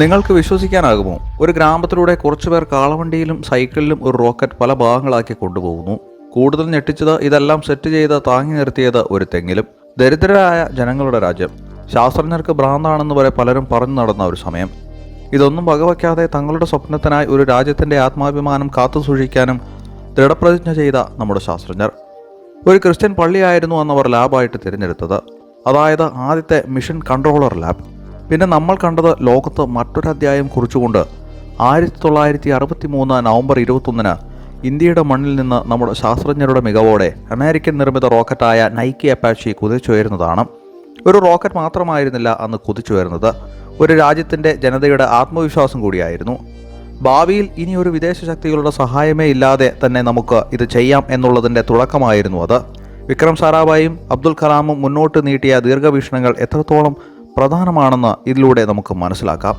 നിങ്ങൾക്ക് വിശ്വസിക്കാനാകുമോ? ഒരു ഗ്രാമത്തിലൂടെ കുറച്ചുപേർ കാളവണ്ടിയിലും സൈക്കിളിലും ഒരു റോക്കറ്റ് പല ഭാഗങ്ങളാക്കി കൊണ്ടുപോകുന്നു. കൂടുതൽ ഞെട്ടിച്ചത് ഇതെല്ലാം സെറ്റ് ചെയ്ത് താങ്ങി നിർത്തിയത് ഒരു തെങ്ങിലും. ദരിദ്രരായ ജനങ്ങളുടെ രാജ്യം. ശാസ്ത്രജ്ഞർക്ക് ഭ്രാന്താണെന്ന് വരെ പലരും പറഞ്ഞു നടന്ന ഒരു സമയം. ഇതൊന്നും വകവയ്ക്കാതെ തങ്ങളുടെ സ്വപ്നത്തിനായി ഒരു രാജ്യത്തിന്റെ ആത്മാഭിമാനം കാത്തുസൂക്ഷിക്കാനും ദൃഢപ്രതിജ്ഞ ചെയ്ത നമ്മുടെ ശാസ്ത്രജ്ഞർ. ഒരു ക്രിസ്ത്യൻ പള്ളിയായിരുന്നു അന്നവർ ലാബായിട്ട് തിരഞ്ഞെടുത്തത്. അതായത് ആദ്യത്തെ മിഷൻ കൺട്രോളർ ലാബ്. പിന്നെ നമ്മൾ കണ്ടത് ലോകത്ത് മറ്റൊരു അധ്യായം കുറിച്ചുകൊണ്ട് ആയിരത്തി തൊള്ളായിരത്തി അറുപത്തി മൂന്ന് നവംബർ ഇരുപത്തൊന്നിന് ഇന്ത്യയുടെ മണ്ണിൽ നിന്ന് നമ്മുടെ ശാസ്ത്രജ്ഞരുടെ മികവോടെ അമേരിക്കൻ നിർമ്മിത റോക്കറ്റായ നൈക്കി അപ്പാച്ചി കുതിച്ചുയരുന്നതാണ്. ഒരു റോക്കറ്റ് മാത്രമായിരുന്നില്ല അന്ന് കുതിച്ചുയരുന്നത്. ഒരു രാജ്യത്തിന്റെ ജനതയുടെ ആത്മവിശ്വാസം കൂടിയായിരുന്നു. ഭാവിയിൽ ഇനി ഒരു വിദേശ ശക്തികളുടെ സഹായമേ ഇല്ലാതെ തന്നെ നമുക്ക് ഇത് ചെയ്യാം എന്നുള്ളതിന്റെ തുടക്കമായിരുന്നു അത്. വിക്രം സാരാഭായും അബ്ദുൽ കലാമും മുന്നോട്ട് നീട്ടിയ ദീർഘവീക്ഷണങ്ങൾ എത്രത്തോളം പ്രധാനമാണെന്ന് ഇതിലൂടെ നമുക്ക് മനസ്സിലാക്കാം.